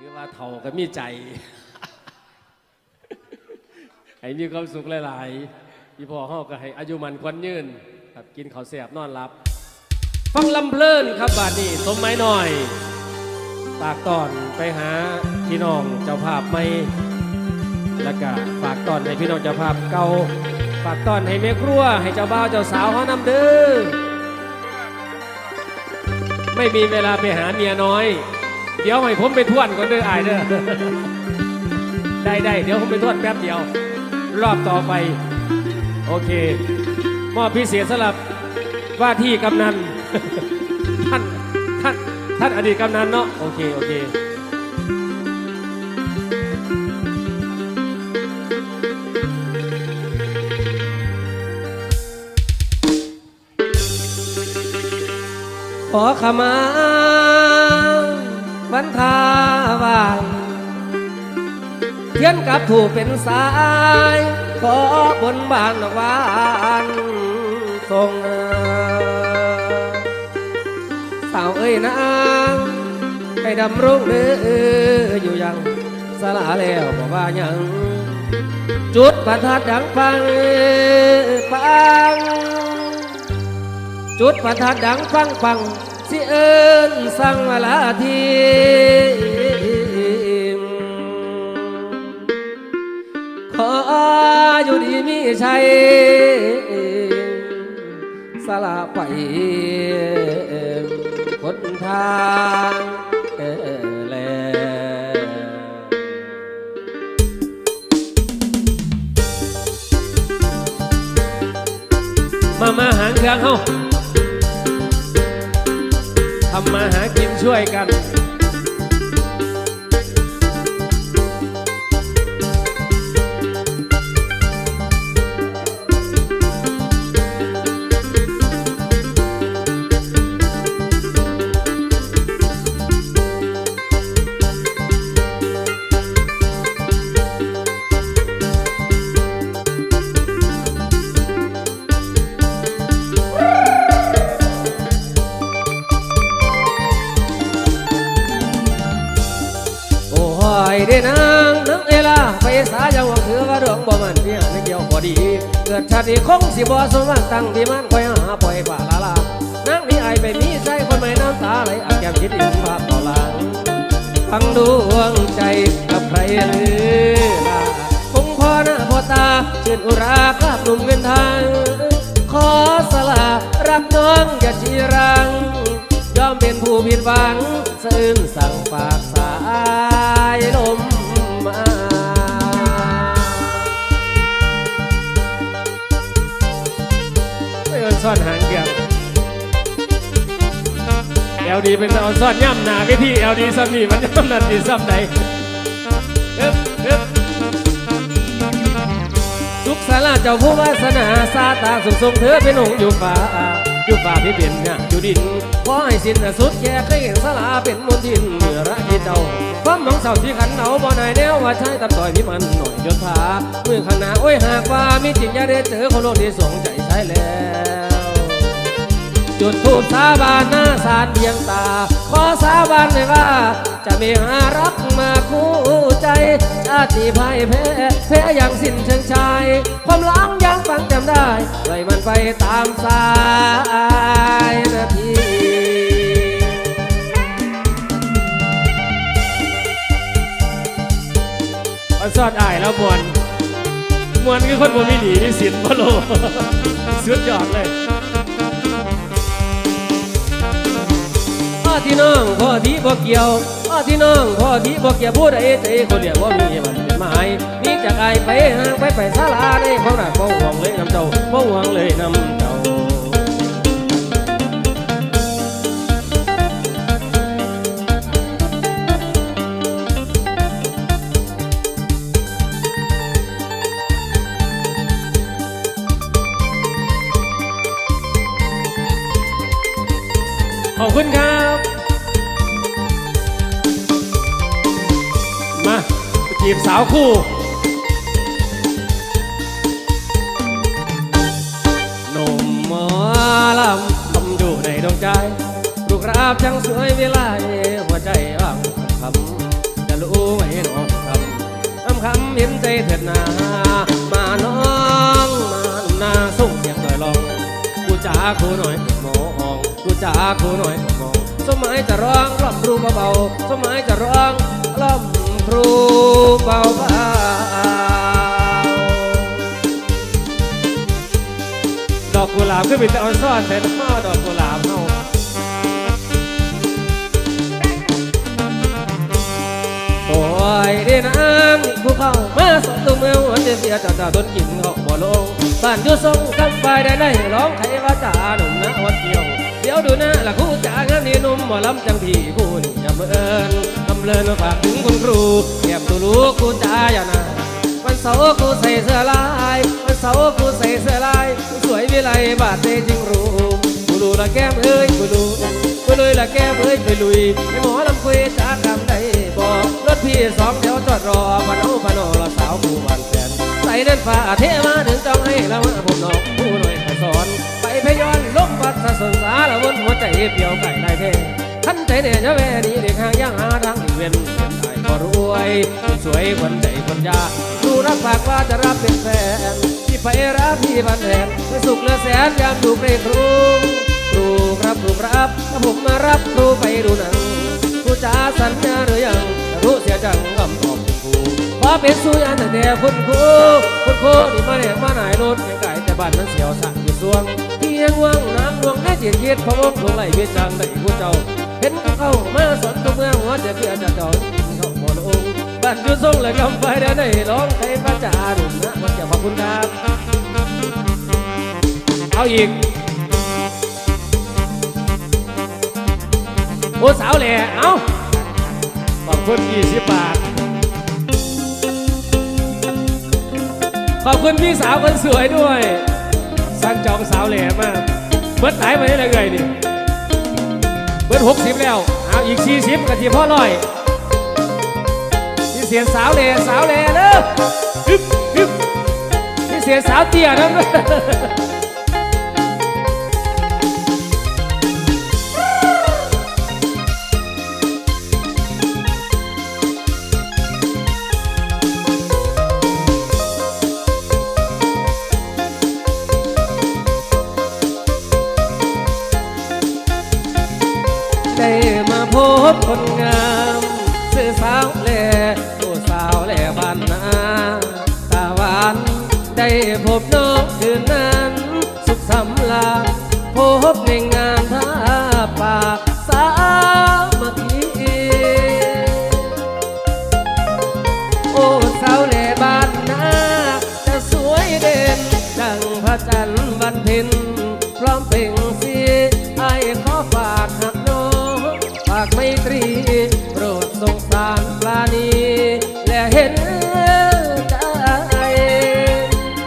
ถือว่าเท่าก็มีใจ ให้มีความสุขหลายๆพี่พ่อเฮาก็ให้อายุมันควันยืนครับกินข้าวแซ่บนอนหลับ ฟังลำเพลินครับบาดนี้สมไม้หน่อยฝากตอนไปหาพี่น้องเจ้าภาพไม่แล้วก็ฝากตอนให้พี่น้องเจ้าภาพเก่าฝากตอนให้เมครัวให้เจ้าบ่าวเจ้าสาวเขานำเด้อไม่มีเวลาไปหาเมียน้อย ดี๋ยวให้ผมไปทวนก่อนเด้ออายเด้อได้ได้เดี๋ยวผมไปทวนแป๊บเดียว รอบต่อไป โอเค มอบพิเศษสำหรับว่าที่กำนันท่านท่านท่านอดีตกำนันเนาะโอเคโอเคขอขมา วันทาวานเทียนกับถูกเป็นสาย ขอบนบานหวานทรงสาวเอ้ยนางให้ดำรงเด้ออยู่ยังสละแล้วบอกว่ายัง จุดประทัดดังฟังฟัง จุดประทัดดังฟังฟัง สิเอิญสั่งลาทีขออยู่ดีมีชัยสละไปคนทางแลมามาหางเครื่องเฮา ทำมาหากินช่วยกัน ดีเกิดชาติคงสิบ่สมหวังตั้งที่มันคอยหาปล่อยป่าลาลานางนี่ไอายไปมีใจคนไม่น้ำตาไหลอาแก้มคิดอินภาพต่อหลังฟังดวงใจกับใครหรือล่ะคงพอหน้าพอตาชื่นอุราคราบหนุ่มเงินทางขอสละรักน้องอย่าชีรังยอมเป็นผู้ผิดหวังสะอื้นสั่งฝากสายลมมา ซ่อนหางเดียวเอลดีเป็นเอาซ่อนย่ำหนาไปที่เอลดีซ้ำนี่มันย่ำนันดีซ้ำไหนสุขสาราเจ้าผู้วาสนาซาตาสุขทรงเธอเป็นองค์อยู่ฟ้าอยู่ฟ้าที่เป็นงานอยู่ดินขอให้สิ้นสุดแค่เคยเห็นสลาเป็นมนทินเมื่อรักที่เจ้าความน้องเสาที่ขันเอาบ่นายแนวว่าใช้ตับต่อยพี่มันหน่อยยศถาเมือข้างหน้าโอ้ยหากว่ามีจริงอย่าได้เจอคนโลกที่สงใจใช้แล้ว จุดทูบสาบานหน้าสารเพียงตา ขอสาบานเลยว่า จะมีหารักมาคู่ใจ ชาติพ่ายแพ้แพ้อย่างสิ้นเชิงชาย ความหลังยังฟังจำได้ปล่อยมันไปตามสายนาทีอันซอดอายแล้วมวนมวนคือคนบ่มีหนีมีสินบ่โลสุดยอดเลย ที่น้องพ่อที่บ่เกี่ยวพ่อที่น้องพ่อที่บ่เกี่ยวผู้ใดใจคนเดียวว่ามีมันเป็นหมายนี่จากไอไปห่างไปไปศาลาในของหน้าบ่ห่วงเลยน้ำเจ้าบ่ห่วงเลยน้ำเจ้า ขอบคุณครับ มาจีบสาวคู่ หนุ่มหมอลำทำอยู่ในดวงใจรูปราบช่างสวยเวลาหัวใจว่างคำจะรู้ไหมหนอคำคำเห็นใจเถิดนามาน้องมานาส่งเสียงหน่อยลองกูจ๋ากูหน่อย กูจ๋ากูหน่อยมองสมัยจะร้องร่ำครูเบาๆสมัยจะร้องร่ำครูเบาๆดอกกุหลาบขึ้นเป็นแต่ออนซ่อนแต่น้อดอกกุหลาบเฮาโอ้ยเด้นางผู้เข้ามาสมตุ้มเมืองวันเดียเสียจากตาต้นกินเขาบ่ลงบ้านอยู่ทรงคำไฟได้ได้ร้องไขว่าจ่าหนุ่มนะวัดเกี่ยว ดี๋ยวดูนะละคู่จ่างานนี้หนุ่มหมอลำจังพี่ผู้นี่อย่าเมินกำเลินมาฝากถึงคุณครูแก้มตูรู้คู่จ่าอย่านะวันเสาร์กูใส่เสื้อลายวันเสาร์กูใส่เสื้อลายสวยวิไลบาดเตจริงรู้กูรู้ละแก้มเอ้ยกูรู้ไปเลยละแก้มเอ้ยไปลุยไอหมอลำคุยจากำได้บอกรถพี่สองแถวจอดรอพนเอาพนอละสาวผู้บานแฟนใส่เดินฝ่าเทมาถึงต้องให้ละมาผมน้องผู้ ลงปัดสะสนสาละวนหัวใจเปรียวไก่ได้เพ่ขันใจเนี่ยจะแวดีเด็กหางย่างหาทางอีเวนเป็นไทยก็รวยคนสวยคนใจคนยาดูรับปากว่าจะรับเป็นแฟนที่ไปรับพี่บันแทนไปสุขเหลือแสนยามดูเพลงครูครูครับครูครับถ้าผมมารับครูไปดูหนังครูจ๋าสัญญาหรือยังรู้เสียจังคำตอบครูเพราเป็นสุยันแต่คุณครูคุณครูนี่มาเนี่ยมาไหนรถยังไก่แต่บ้านนั้นเสียวสั่งอยู่สวง ยงว่างน้ำลวงแค่เจียดเย็ดพะวงลงไหลเพียจังได้ผู้เจ้าเห็นเข้ามาสนตัวเมืองหัวจะเพื่อจะจอดเขาหมดองบ้านอยู่ทรงเลยกำไฟได้ได้ร้องใครพระจ่าหนุ่มนะวันเกี่ยวขอบคุณครับเอาอีกโอ้สาวแหล่เอ้าขอบคุณยี่สิบบาท ขอบคุณพี่สาวคนสวยด้วย สั่งจองสาวแหล่มากเบิดหายไปได้เลยดิเบิดหกสิบแล้วเอาอีกสี่สิบกะทีพ่อร้อยพี่เสียงสาวแหล่สาวแหล่เด้อฮึบฮึบพี่เสียงสาวเตี้ยนะ บคนงามสื่อสาวแหล่ตัวสาวแหล่บ้านนาตาหวานได้พบน้องคืนนั้น สุขสำราญพบในงาน นีและเห็นใจ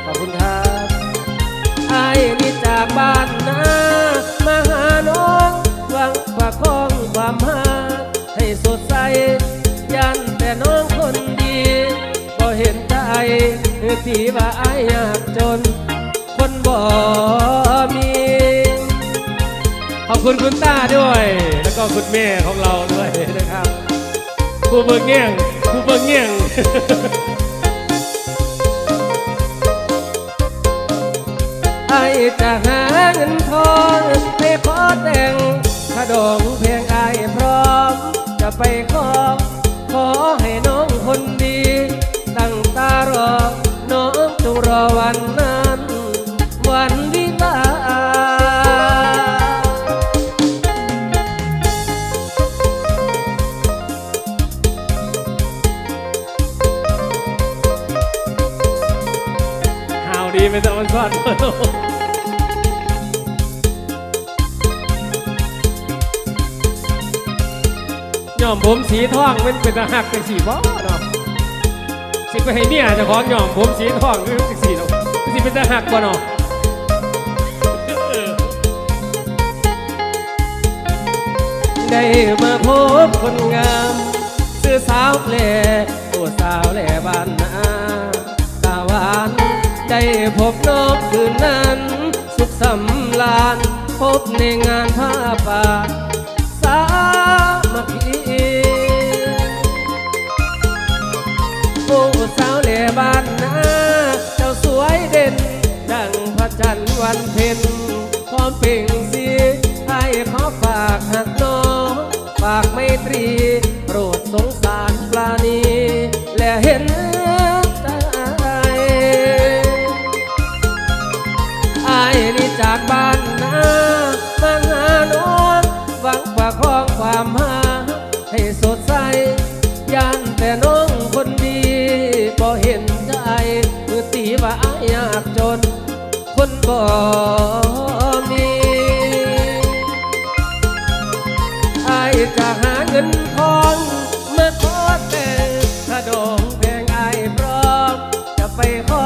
ขอบคุณครับไอ้นี่จากบ้านนามาหาน้องหวังประคองความหักให้สดใสยันแต่น้องคนดีก็เห็นใจที่ว่าไอ้ยากจน คนบ่มี ขอบคุณคุณต้าด้วย แล้วก็คุณแม่ของเราด้วยนะครับ คูเบิงเงียงคูเบิงเงียงไอจะหาเงินทองไปขอแต่งถ้าดองเพลงไอพร้อม จะไปขอขอให้น้องคนดี ตั้งตารอ น้องจงรอวันนั้น ดีเป็นตะวันซ่อน ย่อมผมสีทองมันเป็นตะหักเป็นสีบ่เนาะสิไปให้เมียจะของย่อมผมสีทองคือเป็นสีเนาะสิเป็นตะหักบ่เนาะได้มาพบคนงามซื้อสาวแหล่โอ้สาวแหล่บ้านนาตาหวาน ได้พบนองคืนนั้น สุขสำลานพบในงานผ้าป่าสามัคคีโอ้สาวเลบ้านนาเจ้าสวยเด่น ดังพระจันทร์วันเพ็ญพร้อมเปล่งสีไอ้ขอฝากหักน้องฝากไม่ตรี โปรดสงสารปลาณีและเห็น จากบ้านนามาหาน้องหวังประคองความหา ให้สดใสยันแต่น้องคนดีบ่เห็นใจมือตีว่าอายากจน คนบ่มีอายจะหาเงินทองมาขอแต่ถ้าดองแพงอายพร้อมจะไปขอ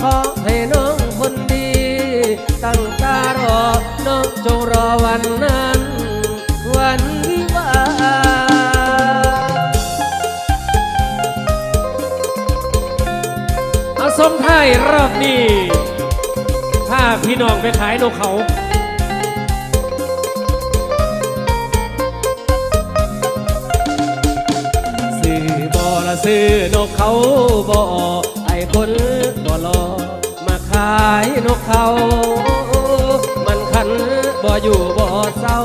ขอให้น้อง ส่งท้ายรอบนี้ถ้าพี่น้องไปขายนกเขาซื้อบอละซื้อนกเขาบอไอ้คนบอรอมาขายนกเขา มันขันบออยู่บอเศร้า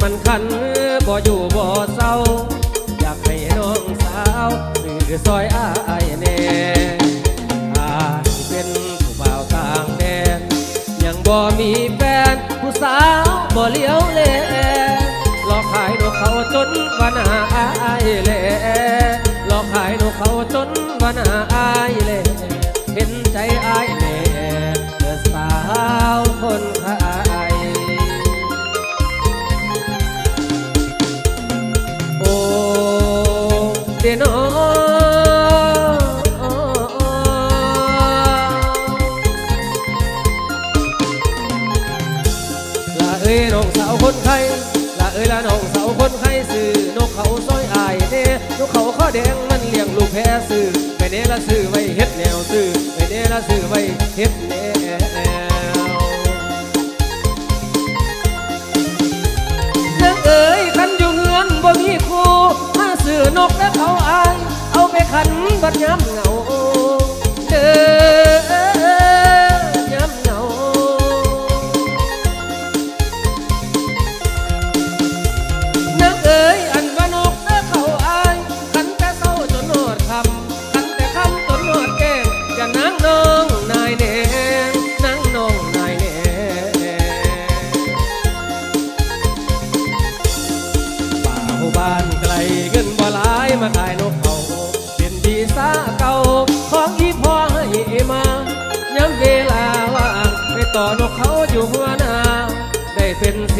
มันขันบออยู่บอเศร้า อยากให้น้องสาวซื้อซอยอ้าย อาจเป็นผู้บ่าวต่างแดน ยังบ่มีแฟนผู้สาวบ่เลี้ยวแลหลอกขายนกเขาจนวันาอายแลหลอกขายนกเขาจนวันาอายแลเห็นใจอายแน่เมื่อสาวคนขายโอ้เดนอ แดงมันเลี้ยงลูกแพ้ซื้อไปเด้ละซื้อไว้เฮ็ดแนวซื้อไปเด้ละซื้อไว้เฮ็ดแนวนางเอ๋ยขันอยู่เฮือนบ่มีครูมาสื่อนกและเขาอายเอาไปขันบัดย้ำเหงา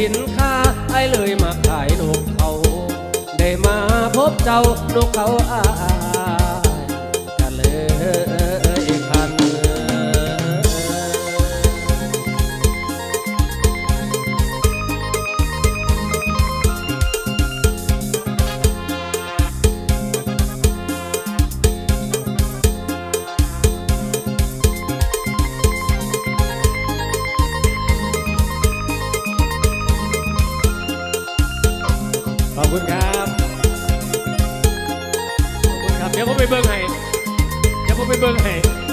สินค้าไอเลยมาขายนกเขา ได้มาพบเจ้านกเขาอา people